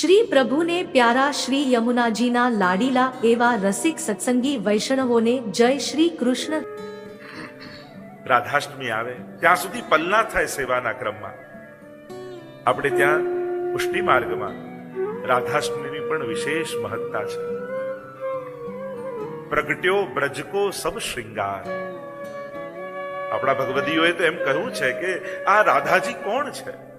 શ્રી પ્રભુને પ્યારા શ્રી યમુનાજીના લાડીલા એવા રસિક સત્સંગી વૈષ્ણવોને જય શ્રી કૃષ્ણ. રાધાષ્ટમી આવે, ત્યાં સુધી પલ્લા થાય સેવાના ક્રમમાં. આપણે ત્યાં પુષ્ટિ માર્ગમાં રાધાષ્ટમીની પણ વિશેષ મહત્તા છે. પ્રગટ્યો બ્રજકો સબ શૃંગાર. આપણા ભગવદીઓએ તો એમ કહ્યું છે કે આ રાધાજી કોણ છે?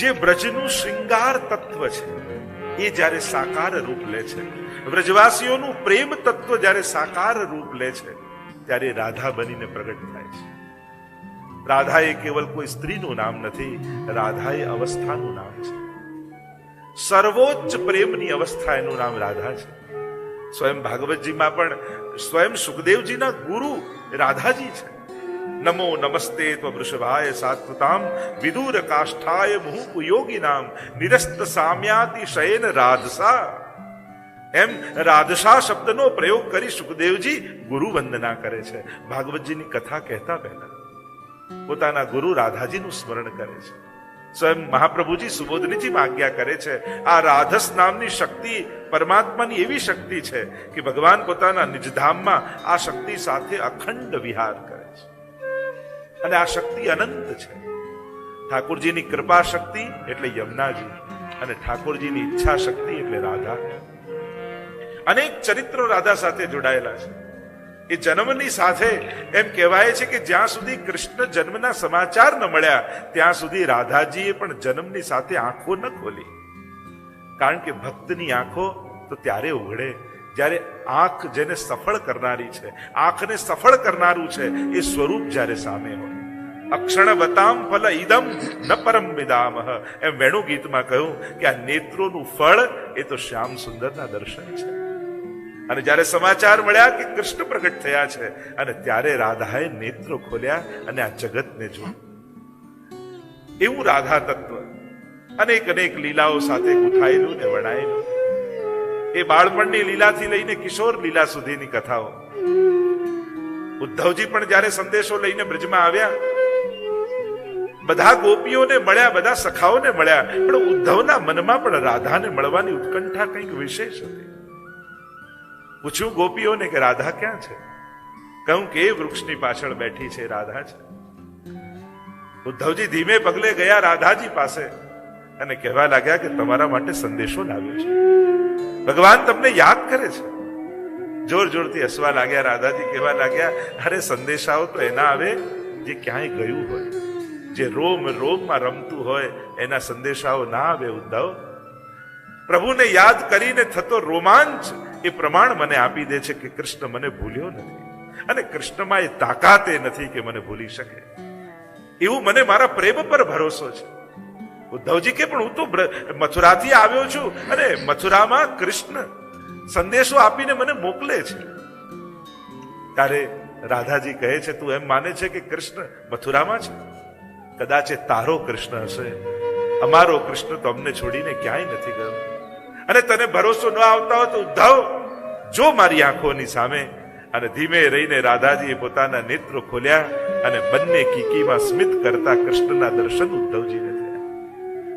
જે બ્રજનું શૃંગાર તત્વ છે, એ જ્યારે સાકાર રૂપ લે છે વ્રજવાસીઓનું પ્રેમ તત્વ જ્યારે સાકાર રૂપ લે છે, ત્યારે રાધા બનીને પ્રગટ થાય છે. રાધા એ કેવલ કોઈ સ્ત્રીનું નામ નથી રાધા એ અવસ્થાનું નામ છે. સર્વોચ્ચ પ્રેમની અવસ્થા એનું નામ રાધા છે. સ્વયં ભાગવતજીમાં પણ સ્વયં સુખદેવજીના ગુરુ રાધાજી છે. નમો નમસ્તે વૃષભાય સાત્વતામ વિદુર કાષ્ઠાય મુહુ યોગી નામ નિરસ્ત સામ્યાતિ શયન રાધસા એમ રાધસા શબ્દનો પ્રયોગ કરી સુખદેવજી ગુરુ વંદના કરે છે ભાગવતજીની કથા કહેતા પહેલા પોતાના ગુરુ રાધાજીનું સ્મરણ કરે છે। સ્વયં મહાપ્રભુજી સુબોધનીજી આજ્ઞા કરે છે, આ રાધસ નામની શક્તિ પરમાત્માની એવી શક્તિ છે કે ભગવાન પોતાના નિજધામમાં આ શક્તિ સાથે અખંડ વિહાર કરે છે. અને આ શક્તિ અનંત છે. ઠાકોરજીની કૃપા શક્તિ એટલે યમુનાજી અને ઠાકોરજીની ઈચ્છા શક્તિ એટલે રાધા. અનેક ચરિત્રો રાધા સાથે જોડાયેલા છે. એ જન્મની સાથે એમ કહેવાય છે કે જ્યાં સુધી કૃષ્ણ જન્મના સમાચાર ન મળ્યા, ત્યાં સુધી રાધાજીએ પણ જન્મની સાથે આંખો ન ખોલી. કારણ કે ભક્તની આંખો તો ત્યારે ઉઘડે. જ્યારે આંખ જેને સફળ કરનારી છે, આંખને સફળ કરનારું છે, એ સ્વરૂપ જ્યારે સામે હોય. અક્ષણ વતામ ફલ ઇદમ ન પરમ વિદામ એમ વેણુ ગીતમાં કહ્યું કે આ નેત્રોનું ફળ એ તો શ્યામ સુંદરના દર્શન છે. અને જ્યારે સમાચાર મળ્યા કે કૃષ્ણ પ્રગટ થયા છે, અને ત્યારે રાધાએ નેત્રો ખોલ્યા અને આ જગતને જોયું. એવું રાધા તત્વ અનેક અનેક લીલાઓ સાથે ગુથાયેલું ને વણાયેલું. એ બાળપણની લીલાથી લઈને કિશોર લીલા સુધીની કથાઓ. ઉદ્ધવજી પણ જ્યારે સંદેશો લઈને બ્રજમાં આવ્યા, બધા ગોપીઓને મળ્યા, બધા સખાઓને મળ્યા, પણ ઉદ્ધવના મનમાં પણ રાધાને મળવાની ઉત્કંઠા કંઈક વિશેષ હતી. પૂછ્યું ગોપીઓને કે રાધા ક્યાં છે? કહું કે વૃક્ષની પાછળ બેઠી છે, રાધા છે. ઉદ્ધવજી ધીમે પગલે ગયા રાધાજી પાસે અને કહેવા લાગ્યા કે તમારા માટે સંદેશો લાવ્યો છે. ભગવાન તમને યાદ કરે છે. જોર જોરથી હસવા લાગ્યા, રાધાજી કહેવા લાગ્યા, અરે, સંદેશાઓ તો એના આવે જે ક્યાંય ગયું હોય. જે રોમ, રોમમાં રમતું હોય, એના સંદેશાઓ ના આવે, ઉદ્ધવ. પ્રભુને યાદ કરીને થતો રોમાંચ એ પ્રમાણ મને આપી દે છે કે કૃષ્ણ મને ભૂલ્યો નથી. અને કૃષ્ણમાં એ તાકાત એ નથી કે મને ભૂલી શકે. એવું મને મારા પ્રેમ પર ભરોસો છે. ઉદ્ધવજી કે પણ હું તો મથુરાથી આવ્યો છું અને મથુરામાં કૃષ્ણ સંદેશો આપીને મને મોકલે છે. ત્યારે રાધાજી કહે છે, તું એમ માને છે કે કૃષ્ણ મથુરામાં છે? કદાચ એ તારો કૃષ્ણ હશે. અમારો કૃષ્ણ તો અમને છોડીને ક્યાંય નથી ગયો. અને તને ભરોસો ન આવતા હોય તો ઉદ્ધવ, જો મારી આંખોની સામે. અને ધીમે રહીને રાધાજીએ પોતાના નેત્રો ખોલ્યા અને બંને કીકીમાં સ્મિત કરતા કૃષ્ણના દર્શન ઉદ્ધવજીને થયા.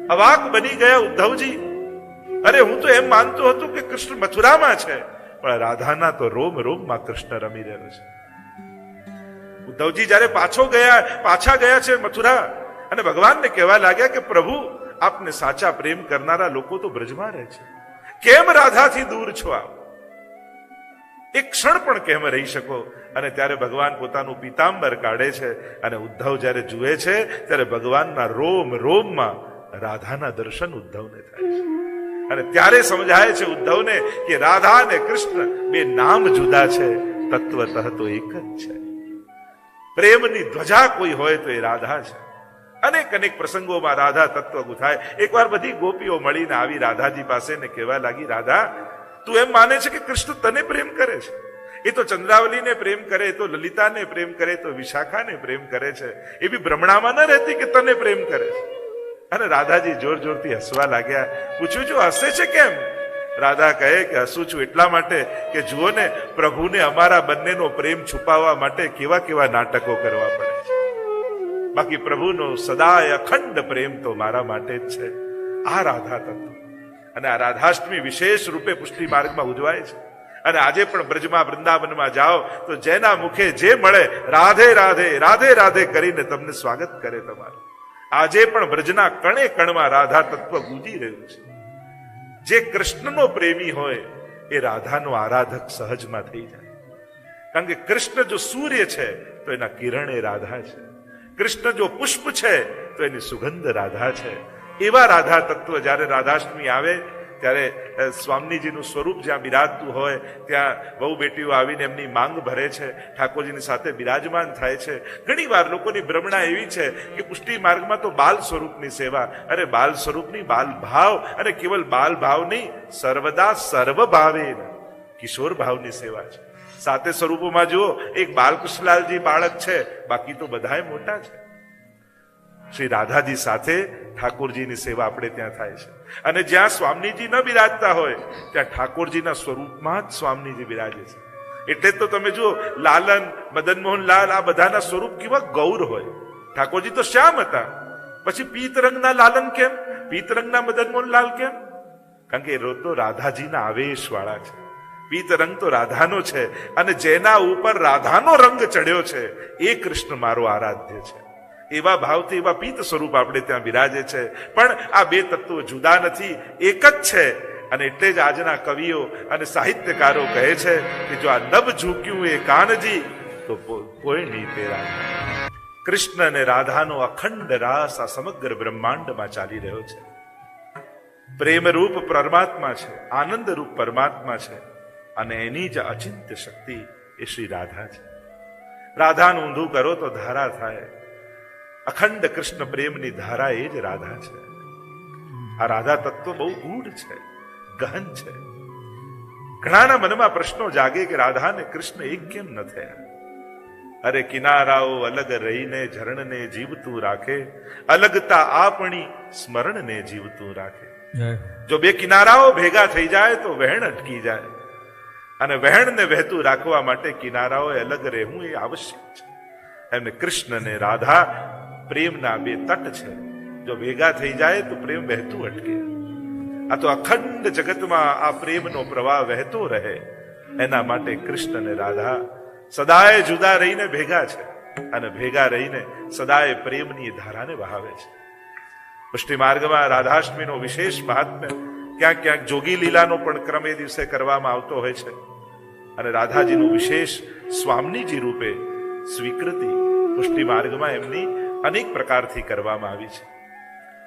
અવાક બની ગયા ઉદ્ધવજી. અરે હું તો એમ માનતો હતો કે કૃષ્ણ મથુરામાં છે, પણ રાધાના તો રોમ રોમમાં કૃષ્ણ રમી રહ્યો છે. ઉદ્ધવજી જ્યારે પાછો ગયા, પાછા ગયા છે મથુરા, અને ભગવાનને કહેવા લાગ્યા કે પ્રભુ, આપને સાચા પ્રેમ કરનારા લોકો તો બ્રજમાં રહે છે. કેમ રાધાથી દૂર છો આપ? એક ક્ષણ પણ કેમ રહી શકો? અને ત્યારે ભગવાન પોતાનું પિતાંબર કાઢે છે, અને ઉદ્ધવ જ્યારે જુએ છે, ત્યારે ભગવાનના રોમ રોમમાં રાધાના દર્શન ઉદ્ધવને થાય છે. અને ત્યારે સમજાય છે ઉદ્ધવને કે રાધા અને કૃષ્ણ બે નામ જુદા છે, તત્વતઃ તો એક જ છે. પ્રેમની ધ્વજા કોઈ હોય તો એ રાધા છે. અનેક અનેક પ્રસંગોમાં રાધા તત્વ ગુથાય એકવાર બધી ગોપીઓ મળીને આવી રાધાજી પાસે ને કહેવા લાગી, રાધા, તું એમ માને છે કે કૃષ્ણ તને પ્રેમ કરે છે? એ તો ચંદ્રાવલીને પ્રેમ કરે, તો લલિતાને પ્રેમ કરે, તો વિશાખાને પ્રેમ કરે છે. એ બી ભ્રમણામાં ન રહેતી કે તને પ્રેમ કરે છે? અને રાધાજી જોર જોરથી હસવા લાગ્યા. પૂછ્યું છું હસે છે કેમ? રાધા કહે કે, હસું છું એટલા માટે કે જુઓ ને, પ્રભુને અમારા બંનેનો પ્રેમ છુપાવવા માટે કેવા કેવા નાટકો કરવા પડે છે. બાકી પ્રભુનો સદાય અખંડ પ્રેમ તો મારા માટે જ છે. આ રાધા તત્વ. અને આ રાધાષ્ટમી વિશેષ રૂપે પુષ્ટિ માર્ગમાં ઉજવાય છે. અને આજે પણ બ્રજમાં, વૃંદાવનમાં જાઓ તો જેના મુખે જે મળે, રાધે રાધે રાધે રાધે કરીને તમને સ્વાગત કરે તમારું. આજે પણ બ્રજના કણે કણમાં રાધા તત્વ ગુંજી રહ્યું છે. જે કૃષ્ણનો પ્રેમી હોય, એ રાધાનો આરાધક સહજમાં થઈ જાય. કારણ કે કૃષ્ણ જો સૂર્ય છે, તો એના કિરણ એ રાધા છે. કૃષ્ણ જો પુષ્પ છે, તો એની સુગંધ રાધા છે. એવા રાધા તત્વ જ્યારે રાધાષ્ટમી આવે ત્યારે સ્વામીજીનું સ્વરૂપ જ્યાં બિરાજતું હોય, ત્યાં બહુ બેટીઓ આવીને એમની માંગ ભરે છે, ઠાકોરજીની સાથે બિરાજમાન થાય છે. ઘણી વાર લોકોની ભ્રમણા એવી છે કે પુષ્ટિ માર્ગમાં તો બાલ સ્વરૂપની સેવા, અરે બાલ સ્વરૂપની બાલ ભાવ અને કેવલ બાલ ભાવ નહીં, સર્વદા સર્વ ભાવે કિશોર ભાવની સેવા છે. સાતે સ્વરૂપોમાં જુઓ, એક બાલકૃષ્ણલાલજી બાળક છે, બાકી તો બધાય મોટા છે. શ્રી રાધાજી સાથે ઠાકોરજીની સેવા આપણે ત્યાં થાય છે. અને જ્યાં સ્વામીજી ન બિરાજતા હોય, ત્યાં ઠાકોરજીના સ્વરૂપમાં જ સ્વામીજી બિરાજે છે. એટલે તો તમે જુઓ, લાલન મદન મોહન લાલ આ બધાના સ્વરૂપ કેવા ગૌર હોય. ઠાકોરજી તો શ્યામ હતા. પછી પીત લાલન કેમ? પીત રંગના મદન મોહન લાલ કેમ? કારણ કે એ તો રાધાજીના આવેશ વાળા છે. પીત રંગ તો રાધાનો છે અને જેના ઉપર રાધાનો રંગ ચડ્યો છે, એ કૃષ્ણ મારો આરાધ્ય છે. એવા ભાવથી, એવા પિત્ત સ્વરૂપ આપણે ત્યાં બિરાજે છે. પણ આ બે તત્વો જુદા નથી, એક જ છે. અને એટલે જ આજના કવિઓ અને સાહિત્યકારો કહે છે કે જો આ નબ ઝૂક્યું એ કાનજી, તો કોઈ નહીં તેરા કૃષ્ણ અને રાધાનો અખંડ રાસ આ સમગ્ર બ્રહ્માંડમાં ચાલી રહ્યો છે. પ્રેમરૂપ પરમાત્મા છે, આનંદરૂપ પરમાત્મા છે, અને એની જ અચિંત્ય શક્તિ એ શ્રી રાધા છે. રાધાનું ઊંધું કરો તો ધારા થાય. અખંડ કૃષ્ણ પ્રેમની ધારા એ જ રાધા છે. આ રાધા તત્વ બહુ ગૂઢ છે ગહન છે. ઘણાના મનમાં પ્રશ્નો જાગે કે રાધા ને કૃષ્ણ એક કેમ ન થયા? અરે કિનારાઓ અલગ રહીને ઝરણને જીવતું રાખે અલગતા આપણી સ્મરણને જીવતું રાખે. જો બે કિનારાઓ ભેગા થઈ જાય તો વહેણ અટકી જાય. અને વહેણને વહેતું રાખવા માટે કિનારાઓએ અલગ રહેવું એ આવશ્યક છે. એમને કૃષ્ણને રાધા પ્રેમના બે તટ છે. જો ભેગા થઈ જાય તો પ્રેમ વહેતું અટકે. આ તો અખંડ જગતમાં આ પ્રેમનો પ્રવાહ વહેતો રહે. એના માટે કૃષ્ણ અને રાધા સદાય જુદા રહીને ભેગા છે અને ભેગા રહીને સદાય પ્રેમની ધારાને વહાવે છે. પુષ્ટિ માર્ગમાં રાધાષ્ટમીનો વિશેષ મહાત્મ્ય ક્યાંક ક્યાંક જોગી લીલાનો પણ ક્રમ દિવસે કરવામાં આવતો હોય છે. અને રાધાજીનું વિશેષ સ્વામીજી રૂપે સ્વીકૃતિ પુષ્ટિ માર્ગમાં એમની અનેક પ્રકારથી કરવામાં આવી છે.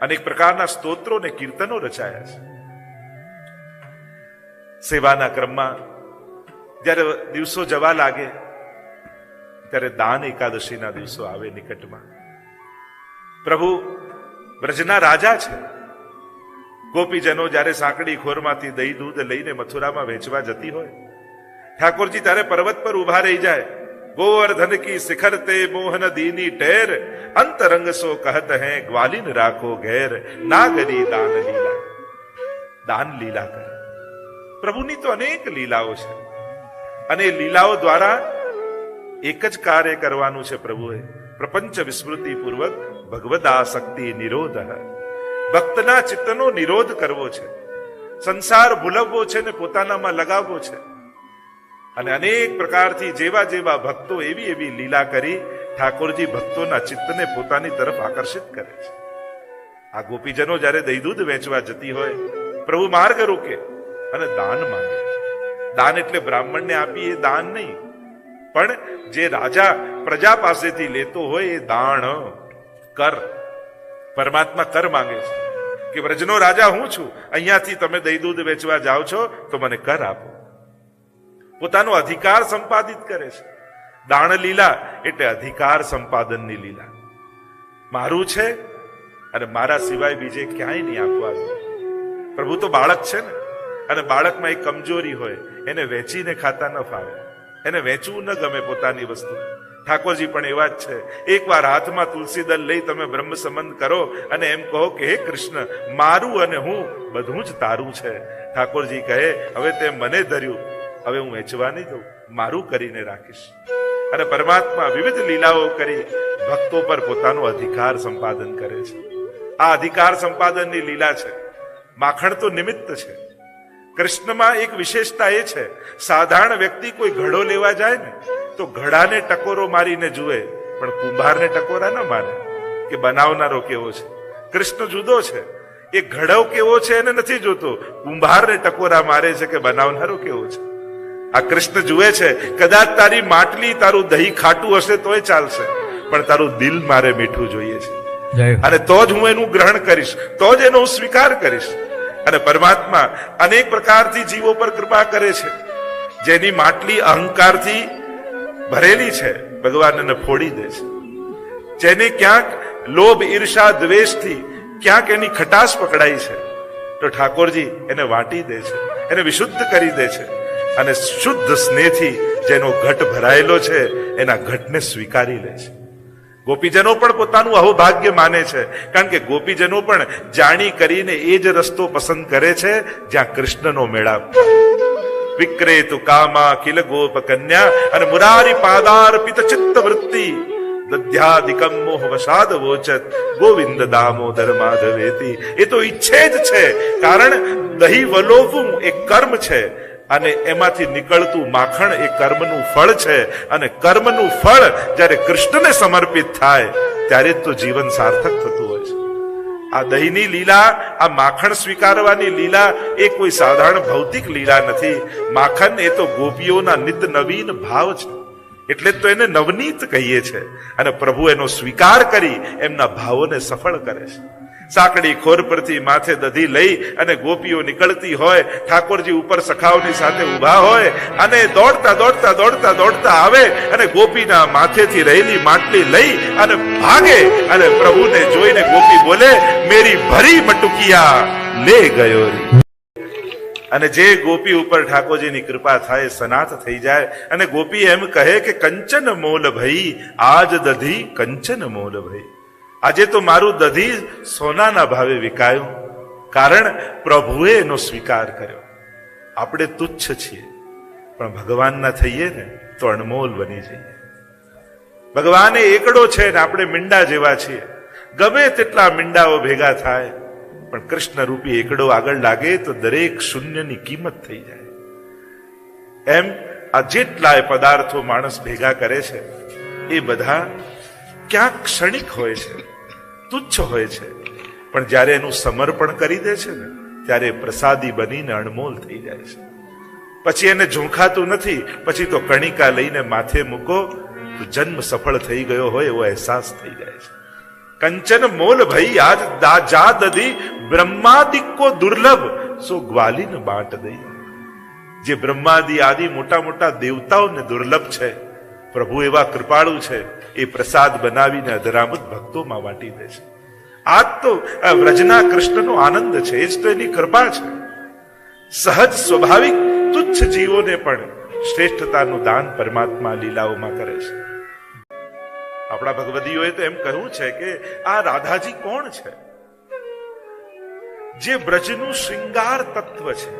અનેક પ્રકારના સ્તોત્રો અને કીર્તનો રચાયા છે. સેવાના ક્રમમાં જ્યારે દિવસો જવા લાગે, ત્યારે દાન એકાદશીના દિવસો આવે નિકટમાં. પ્રભુ, બ્રજના રાજા છે. ગોપીજનો જ્યારે સાંકડી ખોરમાંથી દહીં દૂધ લઈને મથુરામાં વેચવા જતી હોય, ઠાકોરજી ત્યારે પર્વત પર ઊભા રહી જાય. ગોવર્ધન કી શિખર તે મોહન દીની ટેર અંતરંગ સો કહત હૈ ગ્વાલિન રાખો ઘેર નાગરી દાન લીલા દાન લીલા કરે પ્રભુની તો અનેક લીલાઓ છે અને લીલાઓ દ્વારા એક જ કાર્ય કરવાનું છે પ્રભુએ પ્રપંચ વિસ્મૃતિ પૂર્વક ભગવદા શક્તિ નિરોધ ભક્તના ચિત્તનો નિરોધ કરવો છે સંસાર ભૂલવવો છે ને પોતાનામાં લગાવવો છે અને અનેક પ્રકારથી જેવા જેવા ભક્તો એવી એવી લીલા કરી ઠાકોરજી ભક્તોના ચિત્તને પોતાની તરફ આકર્ષિત કરે છે. આ ગોપીજનો જ્યારે દહીં દૂધ વેચવા જતી હોય, પ્રભુ માર્ગ રોકે અને દાન માંગે. દાન એટલે બ્રાહ્મણને આપી એ દાન નહીં, પણ જે રાજા પ્રજા પાસેથી લેતો હોય એ દાણ કર. પરમાત્મા કર માંગે છે કે, વ્રજનો રાજા હું છું? અહીંયાથી તમે દહીં દૂધ વેચવા જાઓ છો? તો મને કર આપો. પોતાનો અધિકાર સંપાદિત કરે છે. દાણ લીલા એટલે અધિકાર સંપાદનની લીલા. મારું છે અને મારા સિવાય બીજે ક્યાંય નહીં આપવાનું પ્રભુ તો બાળક છે ને, અને બાળકમાં એક કમજોરી હોય, એને વેચીને ખાતા ન ફાવે. એને વેચવું ન ગમે પોતાની વસ્તુ. ઠાકોરજી પણ એવા જ છે. એકવાર હાથમાં તુલસી દલ લઈ તમે બ્રહ્મ સંબંધ કરો અને એમ કહો કે, હે કૃષ્ણ, મારું અને હું બધું જ તારું છે. ઠાકોરજી કહે, હવે તે મને ધર્યું. હવે હું વેચવા નહીં દઉં મારું કરીને રાખીશ. અને પરમાત્મા વિવિધ લીલાઓ કરી ભક્તો પર પોતાનો અધિકાર સંપાદન કરે છે. આ અધિકાર સંપાદનની લીલા છે. માખણ તો નિમિત્ત છે. કૃષ્ણમાં એક વિશેષતા એ છે, સાધારણ વ્યક્તિ કોઈ ઘડો લેવા જાય ને, તો ઘડાને ટકોરો મારીને જુએ, પણ કુંભારને ટકોરા ન મારે. કે બનાવનારો કેવો છે? કૃષ્ણ જુદો છે. એ ઘડો કેવો છે એને નથી જોતો. કુંભારને ટકોરા મારે છે કે બનાવનારો કેવો છે? આ કૃષ્ણ જુએ છે કદાચ તારી માટલી તારું દહીં ખાટું હશે તોય ચાલશે. પણ તારું દિલ મારે મીઠું જોઈએ છે. અને તો જ હું એનું ગ્રહણ કરીશ તો જ એનો હું સ્વીકાર કરીશ. અને પરમાત્મા અનેક પ્રકારથી જીવો પર કૃપા કરે છે. જેની માટલી અહંકારથી ભરેલી છે ભગવાન એને ફોડી દે છે. જેને ક્યાંક લોભ ઈર્ષા દ્વેષથી ક્યાંક એની ખટાશ પકડાઈ છે. તો ઠાકોરજી એને વાટી દે છે એને વિશુદ્ધ કરી દે છે. અને શુદ્ધ સ્નેહથી જેનો ઘટ ભરાયેલો છે, એના ઘટને સ્વીકારી લે છે. ગોપીજનો પણ પોતાનું અહોભાગ્ય માને છે, કારણ કે ગોપીજનો પણ જાણી કરીને એ જ રસ્તો પસંદ કરે છે, જ્યાં કૃષ્ણનો મેળાપ. વિક્રેતુ કામા કિલ ગોપ કન્યા અને મુરારી પાદાર્પિત ચિત્ત વૃત્તિ દધ્યાદિકમ મોહ વસાદ વોચત, ગોવિંદ દામોદર માધવેતી. એ તો ઈચ્છે જ છે, કારણ દહીં વલોવું એ કર્મ છે અને એમાંથી નીકળતું માખણ એ કર્મનું ફળ છે. અને કર્મનું ફળ જ્યારે કૃષ્ણને સમર્પિત થાય, ત્યારે જ તો જીવન સાર્થક થતું હોય છે. આ દહીંની લીલા, આ માખણ સ્વીકારવાની લીલા એ કોઈ સાધારણ ભૌતિક લીલા નથી. માખણ એ તો ગોપીઓના નિત નવીન ભાવ છે. એટલે તો એને નવનીત કહીએ છે. અને પ્રભુ એનો સ્વીકાર કરી એમના ભાવોને સફળ કરે છે. સાંકડી ખોર પરથી માથે દધી લઈ અને ગોપીઓ નીકળતી હોય, ઠાકોરજી ઉપર સખાવની સાથે ઊભા હોય, અને દોડતા દોડતા દોડતા દોડતા આવે અને ગોપીના માથેથી રહેલી માટલી લઈ અને ભાગે અને પ્રભુને જોઈને ગોપી બોલે, મેરી ભરી મટુકિયા લે ગયો અને જે ગોપી ઉપર ઠાકોરજીની કૃપા થાય, સનાથ થઈ જાય, અને ગોપી એમ કહે કે, કંચન મોલ ભઈ આજ દધી કંચન મોલ ભઈ આજે તો મારું દધી સોનાના ભાવે વિકાયું. કારણ પ્રભુએ એનો સ્વીકાર કર્યો. આપણે તુચ્છ છીએ, પણ ભગવાનના થઈએ ને તો અણમોલ બની જઈએ. ભગવાને એકડો છે ને આપણે મીંડા જેવા છીએ. ગમે તેટલા મીંડાઓ ભેગા થાય, પણ કૃષ્ણ રૂપી એકડો આગળ લાગે તો દરેક શૂન્યની કિંમત થઈ જાય. એમ આ જેટલાય પદાર્થો માણસ ભેગા કરે છે, એ બધા ક્યાંક ક્ષણિક હોય છે, તુચ્છ હોય છે. પણ જ્યારે એનું સમર્પણ કરી દે છે ને, ત્યારે પ્રસાદી બનીને અણમોલ થઈ જાય છે. પછી એને ઝૂંખાતું નથી, પછી તો કણિકા લઈને માથે મૂકો, તો જન્મ સફળ થઈ ગયો હોય એવો અહેસાસ થઈ જાય છે. કંચન મોલ ભઈ આજ દાજા દધી બ્રહ્માદિક દુર્લભ, સો ગ્વાલીન બાટ દઈ. જે બ્રહ્માદિ આદિ મોટા મોટા દેવતાઓને દુર્લભ છે પ્રભુ એવા કૃપાળુ છે, એ પ્રસાદ બનાવીને અધરામત ભક્તોમાં વાટી દે છે. આ તો વ્રજના કૃષ્ણનો આનંદ છે, એ જ તો એની કૃપા છે. સહજ સ્વાભાવિક તુચ્છ જીવોને પણ શ્રેષ્ઠતાનું દાન પરમાત્મા લીલાઓમાં કરે છે. આપણા ભગવદીઓએ તો એમ કહ્યું છે કે આ રાધાજી કોણ છે? જે બ્રજનું શ્રીંગાર તત્વ છે,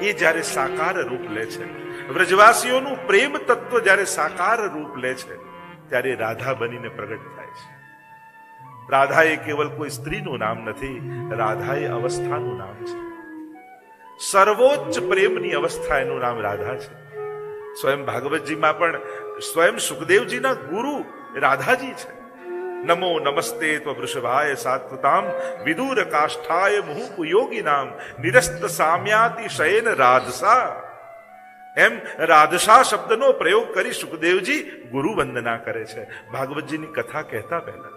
એ જ્યારે સાકાર રૂપ લે છે વ્રજવાસીઓનું પ્રેમ તત્વ જ્યારે સાકાર રૂપ લે છે, ત્યારે રાધા બનીને પ્રગટ થાય છે. રાધા એ કેવલ કોઈ સ્ત્રીનું નામ નથી રાધા એ અવસ્થાનું નામ છે. સર્વોચ્ચ પ્રેમની અવસ્થા એનું નામ રાધા છે. સ્વયં ભાગવતજીમાં પણ સ્વયં સુખદેવજીના ગુરુ રાધાજી છે. નમો નમસ્તે વૃષભાય સાત્વતામ વિદુર કાષ્ઠાય મુહુ યોગી નામ નિરસ્ત સામ્યાતિ શયન રાધસા. એમ રાધસા શબ્દનો પ્રયોગ કરી સુખદેવજી ગુરુ વંદના કરે છે. ભાગવતજીની કથા કહેતા પહેલા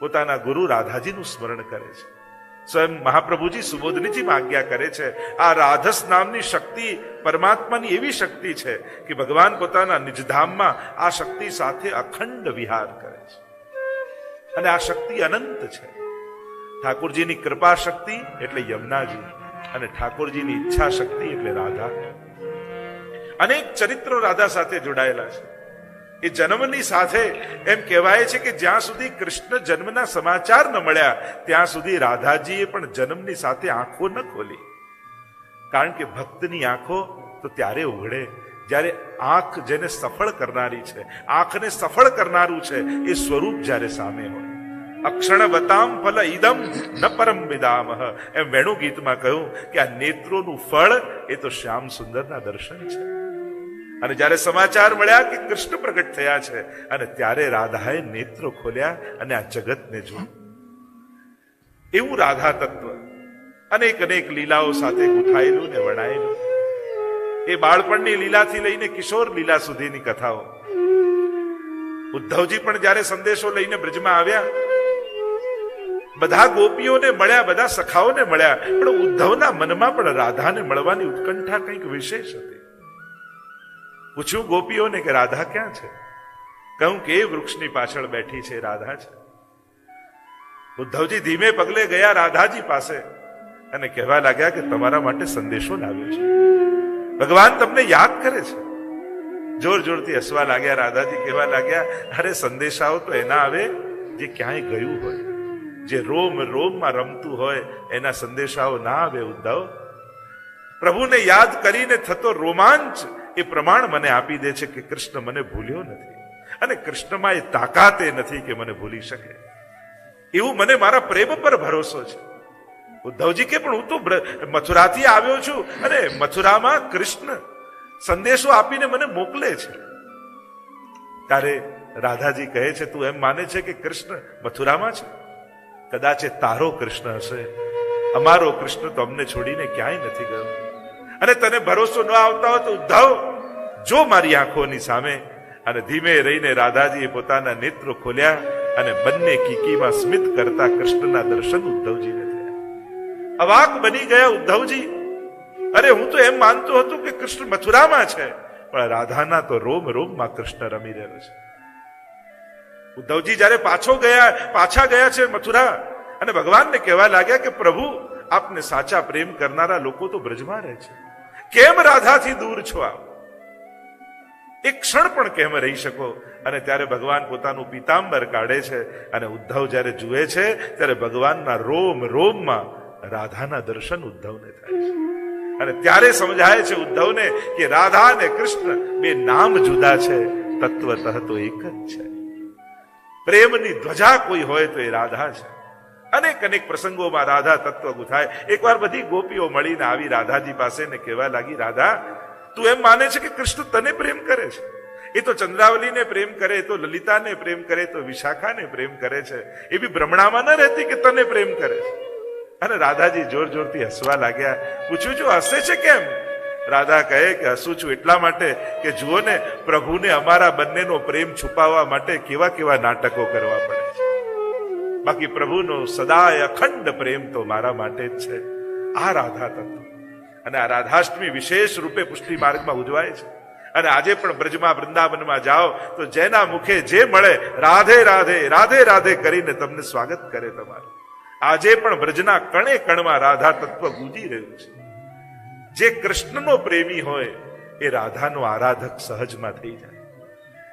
પોતાના ગુરુ રાધાજીનું સ્મરણ કરે છે. સ્વયં મહાપ્રભુજી સુબોધનીજી આજ્ઞા કરે છે, આ રાધસ નામની શક્તિ પરમાત્માની એવી શક્તિ છે કે ભગવાન પોતાના નિજધામમાં આ શક્તિ સાથે અખંડ વિહાર કરે છે. અને આ શક્તિ અનંત છે. ઠાકોરજીની કૃપા શક્તિ એટલે યમુનાજી અને ઠાકોરજીની ઈચ્છા શક્તિ એટલે રાધા. અનેક ચરિત્રો રાધા સાથે જોડાયેલા છે. એ જન્મની સાથે એમ કહેવાય છે કે જ્યાં સુધી કૃષ્ણ જન્મના સમાચાર ન મળ્યા, ત્યાં સુધી રાધાજીએ પણ જન્મની સાથે આંખો ન ખોલી. કારણ કે ભક્તની આંખો તો ત્યારે ઉઘડે, જ્યારે આંખ જેને સફળ કરનારી છે, આંખને સફળ કરનારું છે, એ સ્વરૂપ જ્યારે સામે હોય. અક્ષણ વતામ ફલ ઇદમ ન પરમ વિદામહ. એમ વેણુ ગીતમાં કહ્યું કે આ નેત્રોનું ફળ એ તો શ્યામ સુંદરના દર્શન છે. અને જ્યારે સમાચાર મળ્યા કે કૃષ્ણ પ્રગટ થયા છે, અને ત્યારે રાધાએ નેત્રો ખોલ્યા અને આ જગતને જોયું. એવું રાધા તત્વ અનેક અનેક લીલાઓ સાથે ગુથાયેલું ને વણાયેલું. એ બાળપણની લીલાથી લઈને કિશોર લીલા સુધીની કથાઓ. ઉદ્ધવજી પણ જ્યારે સંદેશો લઈને બ્રજમાં આવ્યા, બધા ગોપીઓને મળ્યા, બધા સખાઓને મળ્યા, પણ ઉદ્ધવના મનમાં પણ રાધાને મળવાની ઉત્કંઠા કંઈક વિશેષ હતી. પૂછ્યું ગોપીઓને કે રાધા ક્યાં છે? કહું કે વૃક્ષની પાછળ બેઠી છે, રાધા છે. ઉદ્ધવજી ધીમે પગલે ગયા રાધાજી પાસે અને કહેવા લાગ્યા કે તમારા માટે સંદેશો લાવ્યો છે. ભગવાન તમને યાદ કરે છે. જોર જોરથી હસવા લાગ્યા રાધાજી, કહેવા લાગ્યા, અરે સંદેશાઓ તો એના આવે જે ક્યાંય ગયું હોય. જે રોમ રોમમાં રમતું હોય, એના સંદેશાઓ ના આવે ઉદ્ધવ. પ્રભુને યાદ કરીને થતો રોમાંચ એ પ્રમાણ મને આપી દે છે કે કૃષ્ણ મને ભૂલ્યો નથી. અને કૃષ્ણમાં એ તાકાત એ નથી કે મને ભૂલી શકે. એવું મને મારા પ્રેમ પર ભરોસો છે. ઉદ્ધવજી કે, પણ હું તો મથુરાથી આવ્યો છું અને મથુરામાં કૃષ્ણ સંદેશો આપીને મને મોકલે છે. ત્યારે રાધાજી કહે છે, તું એમ માને છે કે કૃષ્ણ મથુરામાં છે? કદાચ એ તારો કૃષ્ણ હશે. અમારો કૃષ્ણ તો અમને છોડીને ક્યાંય નથી ગયો. અને તને ભરોસો ન આવતા હોય તો ઉદ્ધવ. જો મારી આંખોની સામે. અને ધીમે રહીને રાધાજીએ પોતાના નેત્રો ખોલ્યા અને બંને કીકીમાં સ્મિત કરતા કૃષ્ણના દર્શન ઉદ્ધવજીને થયા. અવાક બની ગયા ઉદ્ધવજી. અરે, હું તો એમ માનતો હતો કે કૃષ્ણ મથુરામાં છે, પણ રાધાના તો રોમ રોમમાં કૃષ્ણ રમી રહ્યો છે. ઉદ્ધવજી જ્યારે પાછો ગયા, પાછા ગયા છે મથુરા, અને ભગવાનને કહેવા લાગ્યા કે પ્રભુ, આપને સાચા પ્રેમ કરનારા લોકો તો બ્રજમાં રહે છે. કેમ રાધાથી દૂર છો આપ? એક ક્ષણ પણ કેમ રહી શકો? અને ત્યારે ભગવાન પોતાનું પીતાંબર કાઢે છે અને ઉદ્ધવ જ્યારે જુએ છે, ત્યારે ભગવાનના રોમ રોમમાં રાધાના દર્શન ઉદ્ધવને થાય છે. અને ત્યારે સમજાય છે ઉદ્ધવને કે રાધા અને કૃષ્ણ બે નામ જુદા છે, તત્વતઃ તો એક જ છે. પ્રેમની ધ્વજા કોઈ હોય તો એ રાધા છે. અનેક અનેક પ્રસંગોમાં રાધા તત્વ ગુથાય. એકવાર બધી ગોપીઓ મળીને આવી રાધાજી પાસે ને કહેવા લાગી, રાધા, તું એમ માને છે કે કૃષ્ણ તને પ્રેમ કરે છે? એ તો ચંદ્રાવલીને પ્રેમ કરે, તો લલિતાને પ્રેમ કરે, તો વિશાખાને પ્રેમ કરે છે. એ બી ભ્રમણામાં ન રહેતી કે તને પ્રેમ કરે છે? અને રાધાજી જોર જોરથી હસવા લાગ્યા, પૂછ્યું છું હસે છે કેમ? રાધા કહે કે, હસું છું એટલા માટે કે જુઓ ને પ્રભુને અમારા બંનેનો પ્રેમ છુપાવવા માટે કેવા કેવા નાટકો કરવા પડે. બાકી પ્રભુનો સદાય અખંડ પ્રેમ તો મારા માટે જ છે. આ રાધા તત્વ. અને આ રાધાષ્ટમી વિશેષ રૂપે પુષ્ટિ માર્ગમાં ઉજવાય છે. અને આજે પણ બ્રજમાં, વૃંદાવનમાં જાઓ તો જેના મુખે જે મળે, રાધે રાધે રાધે રાધે કરીને તમને સ્વાગત કરે તમારું. આજે પણ બ્રજના કણે કણમાં રાધા તત્વ ગુંજી રહ્યું છે. જે કૃષ્ણનો પ્રેમી હોય, એ રાધાનો આરાધક સહજમાં થઈ જાય.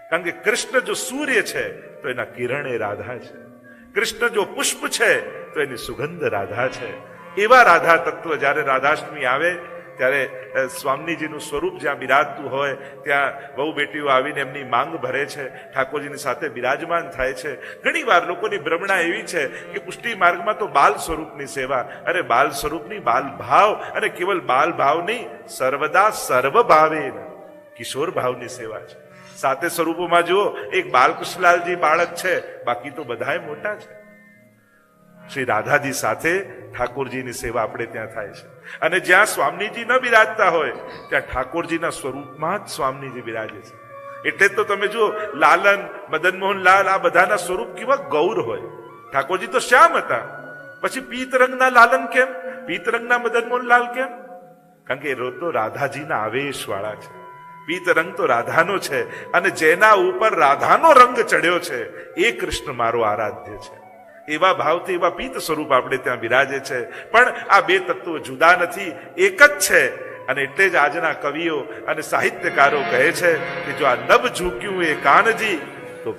કારણ કે કૃષ્ણ જો સૂર્ય છે, તો એના કિરણ એ રાધા છે. કૃષ્ણ જો પુષ્પ છે, તો એની સુગંધ રાધા છે. એવા રાધા તત્વ જ્યારે રાધાષ્ટમી આવે, ત્યારે સ્વામીજીનું સ્વરૂપ જ્યાં બિરાજતું હોય, ત્યાં બહુ બેટીઓ આવીને એમની માંગ ભરે છે, ઠાકોરજીની સાથે બિરાજમાન થાય છે. ઘણી વાર લોકોની ભ્રમણા એવી છે કે પુષ્ટિ માર્ગમાં તો બાલ સ્વરૂપની સેવા, અરે બાલ સ્વરૂપની બાલ ભાવ અને કેવલ બાલ નહીં, સર્વદા સર્વ ભાવે કિશોર ભાવની સેવા છે. સાતે સ્વરૂપોમાં જુઓ, એક બાલકૃષ્ણલાલજી બાળક છે, બાકી તો બધાએ મોટા છે. શ્રી રાધાજી સાથે ઠાકોરજીની સેવા આપણે ત્યાં થાય છે. અને જ્યાં સ્વામીજી ન બિરાજતા હોય, ત્યાં ઠાકોરજીના સ્વરૂપમાં જ સ્વામીજી બિરાજે છે. એટલે જ તો તમે જુઓ, લાલન મદન મોહન લાલ આ બધાના સ્વરૂપ કેવા ગૌર હોય. ઠાકોરજી તો શ્યામ હતા. પછી પીત રંગના લાલન કેમ? પીત રંગના મદન મોહન લાલ કેમ? કારણ કે એ તો રાધાજીના આવેશ વાળા છે. પીત રંગ તો રાધાનો છે અને જેના ઉપર રાધાનો રંગ ચડ્યો છે, એ કૃષ્ણ મારો આરાધ્ય છે. એવા ભાવથી, એવા પીત સ્વરૂપ આપણે ત્યાં બિરાજે છે. પણ આ બે તત્વો જુદા નથી, એક જ છે. અને એટલે જ આજના કવિઓ અને સાહિત્યકારો કહે છે કે જો આ નભ ઝૂક્યું એ કાનજી, તો